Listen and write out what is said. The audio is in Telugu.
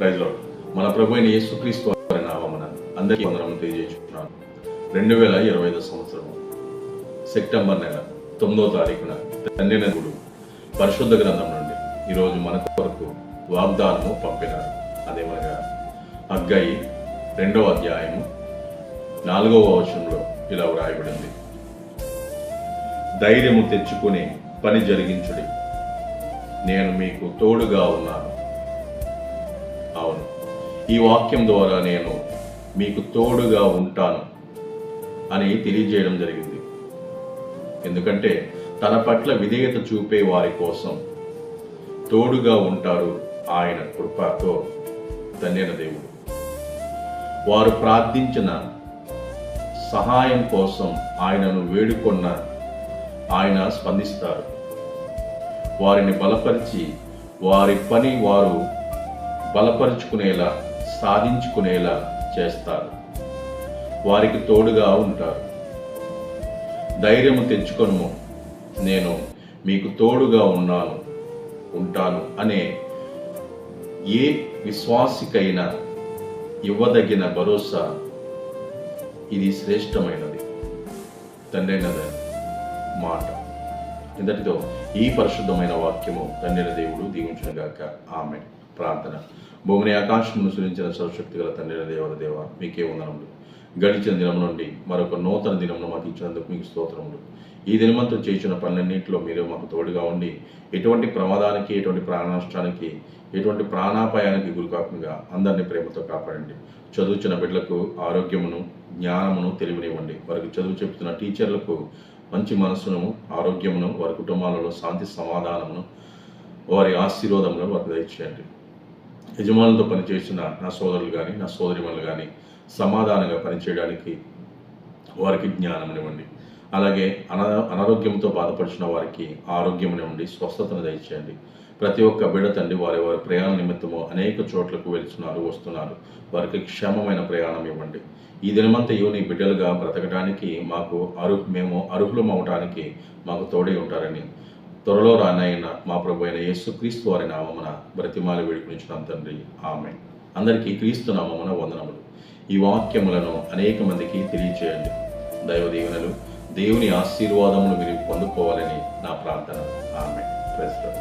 ప్రైజ్లో మన ప్రభు అయిన యేసుక్రీస్తు వారి నామమున అందరికీ వందనములు తెలియజేస్తున్నాను. రెండు వేల ఇరవై ఐదు సంవత్సరం సెప్టెంబర్ నెల తొమ్మిదో తారీఖున తండ్రి నదుడు పరిశుద్ధ గ్రంథం నుండి ఈరోజు మన కొరకు వాగ్దానము పంపినారు. అదేమనగా అగ్గాయి రెండవ అధ్యాయము నాలుగవ వచనంలో ఇలా వ్రాయబడింది. ధైర్యము తెచ్చుకుని పని జరిగించుడి. నేను మీకు తోడుగా ఉన్నాను. అవును. ఈ వాక్యం ద్వారా నేను మీకు తోడుగా ఉంటాను అని తెలియజేయడం జరిగింది. ఎందుకంటే తన పట్ల విధేయత చూపే వారి కోసం తోడుగా ఉంటారు ఆయన కృపతో ధన్యన దేవుడు. వారు ప్రార్థించిన సహాయం కోసం ఆయనను వేడుకొన్న ఆయన స్పందిస్తారు. వారిని బలపరిచి వారి పని వారు బలపరుచుకునేలా సాధించుకునేలా చేస్తారు. వారికి తోడుగా ఉంటారు. ధైర్యము తెచ్చుకొను నేను మీకు తోడుగా ఉన్నాను ఉంటాను అనే ఏ విశ్వాసికైనా ఇవ్వదగిన భరోసా ఇది శ్రేష్టమైనది. తండ్రైన మాట. ఇంతటితో ఈ పరిశుద్ధమైన వాక్యము తండ్రిన దేవుడు దీవించునుగాక. ఆమె ప్రార్థన. భూమిని ఆకాశమును సురించిన సర్వశక్తి గల తండ్రి దేవర దేవ మీకే వందనములు. గడిచిన దినం నుండి మరొక నూతన దినమును మాకు ఇచ్చినందుకు మీకు స్తోత్రములు. ఈ దినమంతా చేసిన పనులన్నింటిలో మీరు మాకు తోడుగా ఉండి ఎటువంటి ప్రమాదానికి ఎటువంటి ప్రాణ నష్టానికి ఎటువంటి ప్రాణాపాయానికి గురి కాకుండా అందరినీ ప్రేమతో కాపాడండి. చదువుచిన బిడ్డలకు ఆరోగ్యమును జ్ఞానమును తెలివినివ్వండి వారికి చదువు చెప్తున్న టీచర్లకు మంచి మనస్సును ఆరోగ్యమును వారి కుటుంబాలలో శాంతి సమాధానమును వారి ఆశీర్వాదములను వారికి దయచేయండి. యజమానులతో పనిచేసిన నా సోదరులు కానీ నా సోదరిమణులు కానీ సమాధానంగా పనిచేయడానికి వారికి జ్ఞానమునివ్వండి. అలాగే అనా అనారోగ్యంతో బాధపడుచున్న వారికి ఆరోగ్యమునివ్వండి స్వస్థతను దయచేయండి. ప్రతి ఒక్క బిడ్డ తండ్రి వారి వారి ప్రయాణ నిమిత్తము అనేక చోట్లకు వెళ్తున్నారు వస్తున్నారు. వారికి క్షేమమైన ప్రయాణం ఇవ్వండి. ఈ దినమంతా నీ బిడ్డలుగా బ్రతకడానికి మాకు అర్హు మేము అర్హులం అవటానికి మాకు తోడై ఉంటారని త్వరలో రానైన మా ప్రభు అయిన యేసుక్రీస్తు వారి నామమున బ్రతిమాలు వేడుకునిచ్చిన తండ్రి. ఆమె అందరికీ క్రీస్తు నామమున వందనములు. ఈ వాక్యములను అనేక మందికి తెలియచేయండి. దైవ దీవెనలు దేవుని ఆశీర్వాదములు మీరు పొందుకోవాలని నా ప్రార్థన. ఆమె ప్రస్తుతం